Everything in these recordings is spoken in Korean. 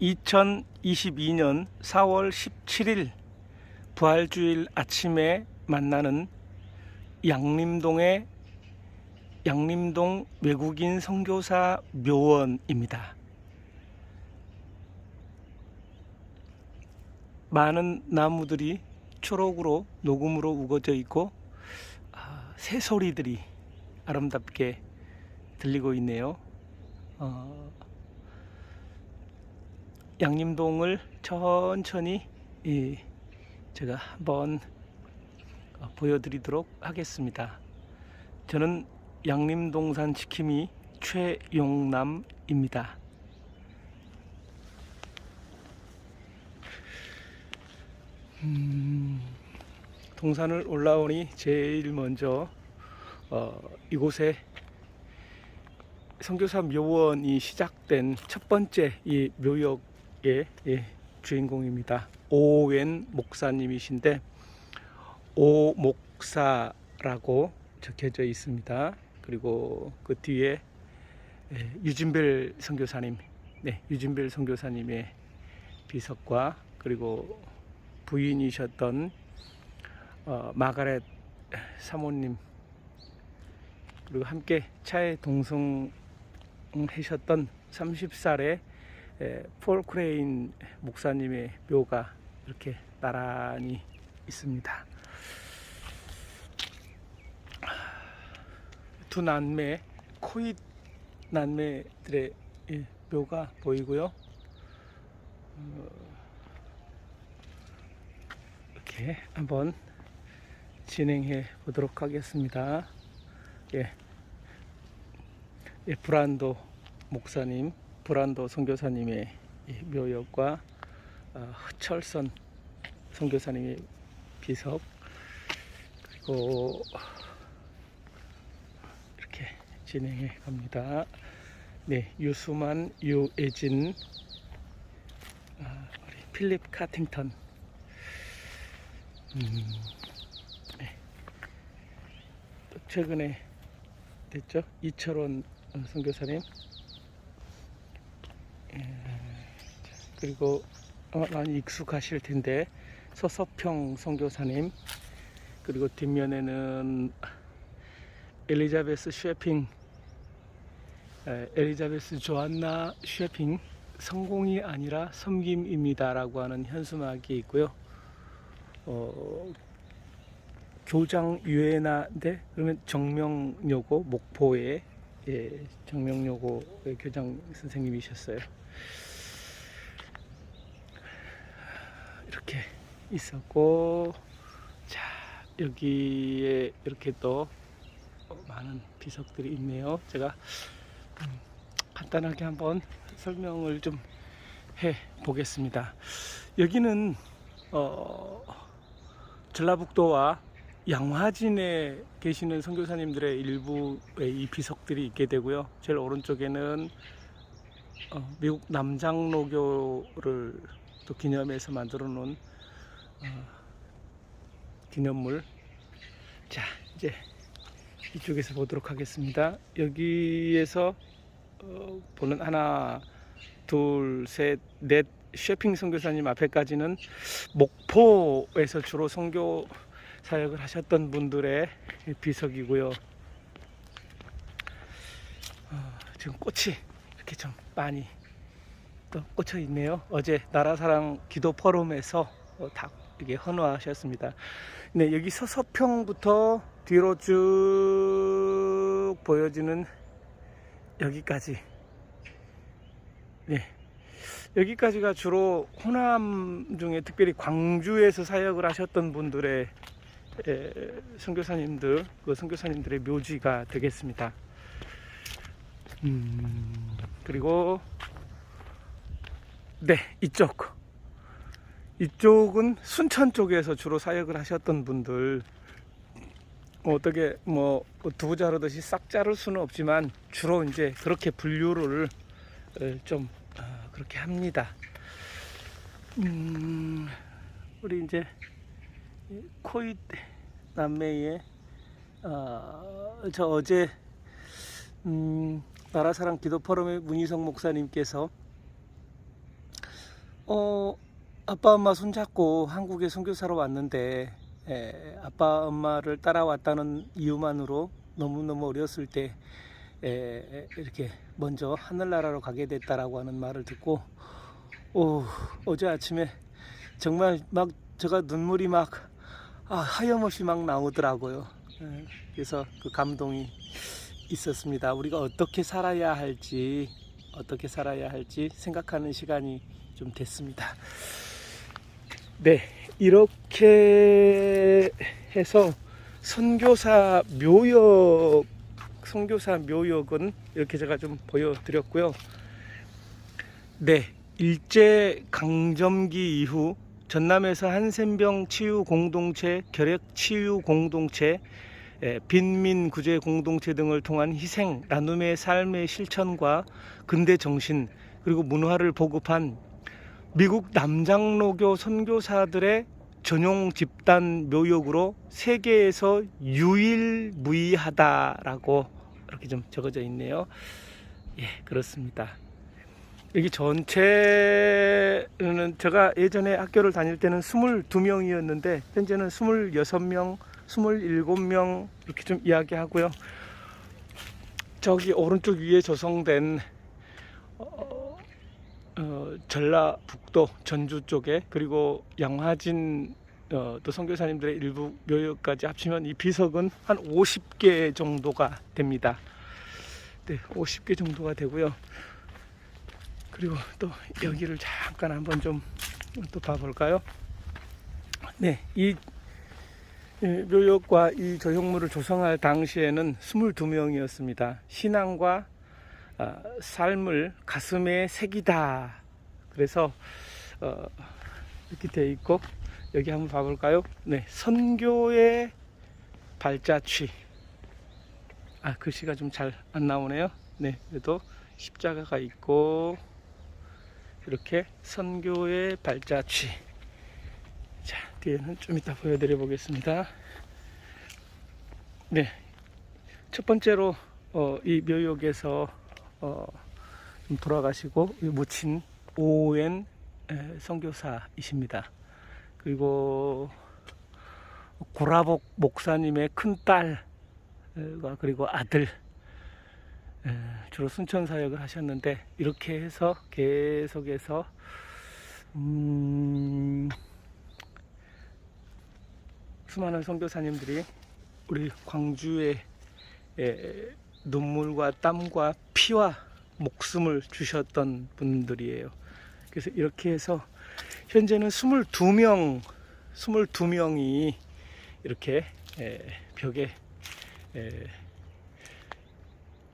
네, 2022년 4월 17일 부활주일 아침에 만나는 양림동의 양림동 외국인 선교사 묘원입니다. 많은 나무들이 초록으로 녹음으로 우거져 있고 아, 새소리들이 아름답게 들리고 있네요. 어, 양림동을 천천히 이, 제가 한번 어, 보여드리도록 하겠습니다. 저는 양림동산 지킴이 최용남입니다. 음, 동산을 올라오니 제일 먼저 어, 이곳에 선교사 묘원이 시작된 첫 번째 이 묘역 의 예, 주인공입니다. 오웬 목사님이신데 오 목사라고 적혀져 있습니다. 그리고 그 뒤에 예, 유진벨 선교사님, 네, 유진벨 선교사님의 비석과 그리고 부인이셨던 어, 마가렛 사모님 그리고 함께 차에 동성하셨던 30살의 에, 폴 크레인 목사님의 묘가 이렇게 나란히 있습니다. 두 남매 코잇 남매들의 예, 묘가 보이고요. 어, 이렇게 한번 진행해 보도록 하겠습니다. 예. 예, 브란도 목사님, 브란도 선교사님의 이 묘역과 어, 허철선 선교사님의 비석 그리고 이렇게 진행해 갑니다. 네, 유수만, 유애진, 아, 우리 필립 카팅턴, 음, 네. 또 최근에 됐죠? 이철원 선교사님, 그리고 아마 많이 익숙하실 텐데 서서평 선교사님, 그리고 뒷면에는 엘리자베스 쉐핑, 에, 엘리자베스 조안나 쉐핑 성공이 아니라 섬김입니다 라고 하는 현수막이 있고요. 어, 교장 유에나인데 그러면 정명여고 목포의 예, 정명여고의 교장 선생님이셨어요. 이렇게 있었고 자 여기에 이렇게 또 많은 비석들이 있네요. 제가 음, 간단하게 한번 설명을 좀 해 보겠습니다. 여기는 어, 전라북도와 양화진에 계시는 선교사님들의 일부의 이 비석들이 있게 되고요. 제일 오른쪽에는 어, 미국 남장로교를 또 기념해서 만들어 놓은 어, 기념물. 자, 이제 이쪽에서 보도록 하겠습니다. 여기에서 어, 보는 하나, 둘, 셋, 넷 쇼핑 선교사님 앞에까지는 목포에서 주로 선교 사역을 하셨던 분들의 비석이고요. 어, 지금 꽃이 이렇게 좀 많이 또 꽂혀 있네요. 어제 나라사랑 기도 포럼에서 어, 다 이게 헌화하셨습니다. 네, 여기 서서평부터 뒤로 쭉 보여지는 여기까지. 네. 여기까지가 주로 호남 중에 특별히 광주에서 사역을 하셨던 분들의 에, 선교사님들, 그 선교사님들의 묘지가 되겠습니다. 음, 그리고 네, 이쪽. 이쪽은 순천 쪽에서 주로 사역을 하셨던 분들 뭐 어떻게 뭐 두부 자르듯이 싹 자를 수는 없지만 주로 이제 그렇게 분류를 어, 좀 어, 그렇게 합니다. 음, 우리 이제 코잇 남매의 어, 저 어제 음, 나라사랑 기도 포럼의 문희성 목사님께서 어, 아빠 엄마 손잡고 한국에 선교사로 왔는데 에, 아빠 엄마를 따라왔다는 이유만으로 너무너무 어렸을 때 에, 이렇게 먼저 하늘나라로 가게 됐다라고 하는 말을 듣고 오, 어제 아침에 정말 막 제가 눈물이 막 아, 하염없이 막 나오더라고요. 에, 그래서 그 감동이 있었습니다. 우리가 어떻게 살아야 할지 어떻게 살아야 할지 생각하는 시간이 좀 됐습니다. 네, 이렇게 해서 선교사 묘역 선교사 묘역은 이렇게 제가 좀 보여드렸고요. 네, 일제 강점기 이후 전남에서 한센병 치유 공동체, 결핵 치유 공동체, 예, 빈민 구제 공동체 등을 통한 희생, 나눔의 삶의 실천과 근대 정신 그리고 문화를 보급한 미국 남장로교 선교사들의 전용 집단 묘역으로 세계에서 유일무이하다라고 이렇게 좀 적어져 있네요. 예, 그렇습니다. 여기 전체는 제가 예전에 학교를 다닐 때는 22명이었는데 현재는 26명, 27명 이렇게 좀 이야기하고요. 저기 오른쪽 위에 조성된 어, 어, 전라북도 전주 쪽에 그리고 양화진 어, 또 선교사님들의 일부 묘역까지 합치면 이 비석은 한 50개 정도가 됩니다. 네, 50개 정도가 되고요. 그리고 또 여기를 잠깐 한번 좀 또 봐볼까요? 네, 이이 묘역과 이 조형물을 조성할 당시에는 22명이었습니다. 신앙과 아, 삶을 가슴에 새기다. 그래서 어, 이렇게 돼 있고 여기 한번 봐볼까요? 네, 선교의 발자취. 아 글씨가 좀 잘 안 나오네요. 네, 그래도 십자가가 있고 이렇게 선교의 발자취. 자, 뒤에는 좀 이따 보여드려 보겠습니다. 네, 첫 번째로 어, 이 묘역에서 어, 좀 돌아가시고 묻힌 오웬 에, 선교사이십니다. 그리고 고라복 목사님의 큰 딸과 그리고 아들 에, 주로 순천 사역을 하셨는데 이렇게 해서 계속해서 음, 수많은 선교사님들이 우리 광주에 에, 눈물과 땀과 피와 목숨을 주셨던 분들이에요. 그래서 이렇게 해서 현재는 22명, 22명이 이렇게 에, 벽에 에,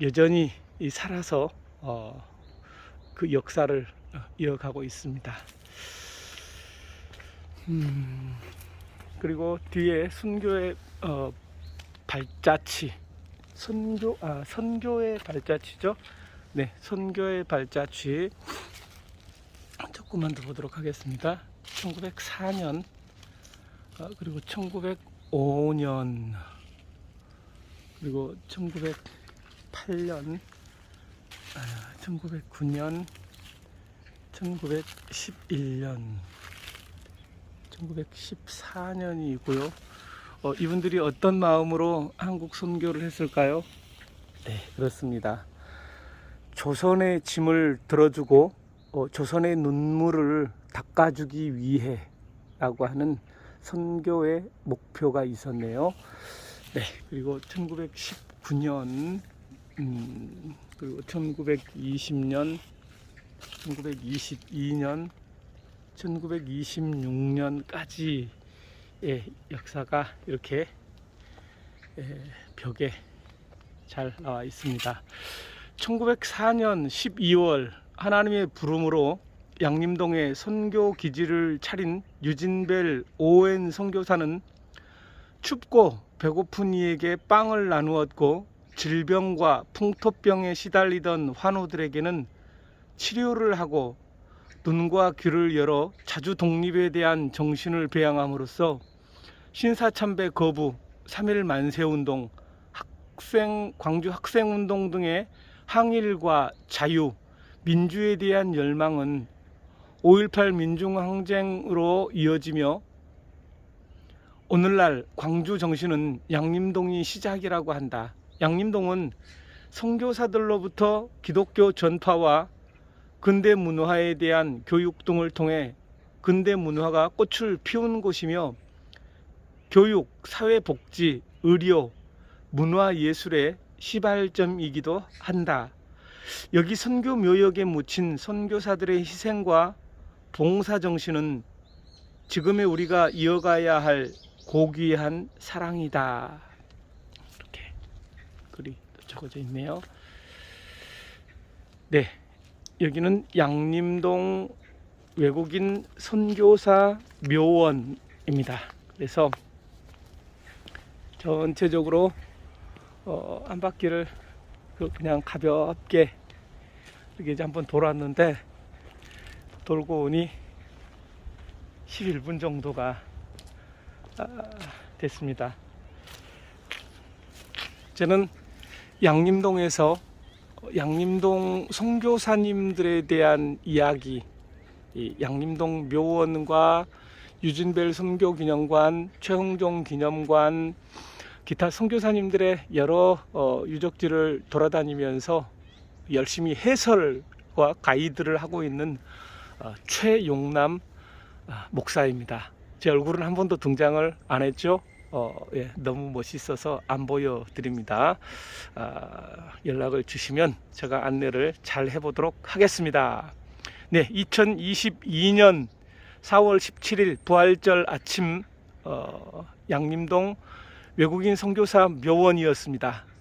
여전히 이 살아서 어, 그 역사를 어, 이어가고 있습니다. 음, 그리고 뒤에 순교의 어, 발자취, 선교 아 선교의 발자취죠. 네, 선교의 발자취 조금만 더 보도록 하겠습니다. 1904년 어, 그리고 1905년 그리고 1908년 아, 1909년 1911년 1914년이고요. 어, 이분들이 어떤 마음으로 한국 선교를 했을까요? 네, 그렇습니다. 조선의 짐을 들어주고 어, 조선의 눈물을 닦아주기 위해라고 하는 선교의 목표가 있었네요. 네, 그리고 1919년, 음, 그리고 1920년, 1922년, 1926년까지의 역사가 이렇게 에, 벽에 잘 나와 있습니다. 1904년 12월 하나님의 부름으로 양림동에 선교 기지를 차린 유진벨 오웬 선교사는 춥고 배고픈 이에게 빵을 나누었고 질병과 풍토병에 시달리던 환우들에게는 치료를 하고 눈과 귀를 열어 자주 독립에 대한 정신을 배양함으로써 신사참배 거부, 3일 만세 운동, 학생, 광주 학생 운동 등의 항일과 자유, 민주에 대한 열망은 5.18 민중항쟁으로 이어지며 오늘날 광주 정신은 양림동이 시작이라고 한다. 양림동은 선교사들로부터 기독교 전파와 근대 문화에 대한 교육 등을 통해 근대 문화가 꽃을 피운 곳이며 교육, 사회복지, 의료, 문화예술의 시발점이기도 한다. 여기 선교 묘역에 묻힌 선교사들의 희생과 봉사 정신은 지금의 우리가 이어가야 할 고귀한 사랑이다. 이렇게 글이 적어져 있네요. 네, 여기는 양림동 외국인 선교사 묘원입니다. 그래서 전체적으로 어, 한 바퀴를 그 그냥 가볍게 이렇게 한번 돌았는데 돌고 오니 11분 정도가 아, 됐습니다. 저는 양림동에서 양림동 선교사님들에 대한 이야기, 이 양림동 묘원과 유진벨 선교기념관, 최흥종 기념관, 기타 선교사님들의 여러 어, 유적지를 돌아다니면서 열심히 해설과 가이드를 하고 있는 어, 최용남 아, 목사입니다. 제 얼굴은 한 번도 등장을 안 했죠. 어, 예, 너무 멋있어서 안 보여드립니다. 아, 연락을 주시면 제가 안내를 잘 해보도록 하겠습니다. 네, 2022년 4월 17일 부활절 아침 어, 양림동 외국인 선교사 묘원이었습니다.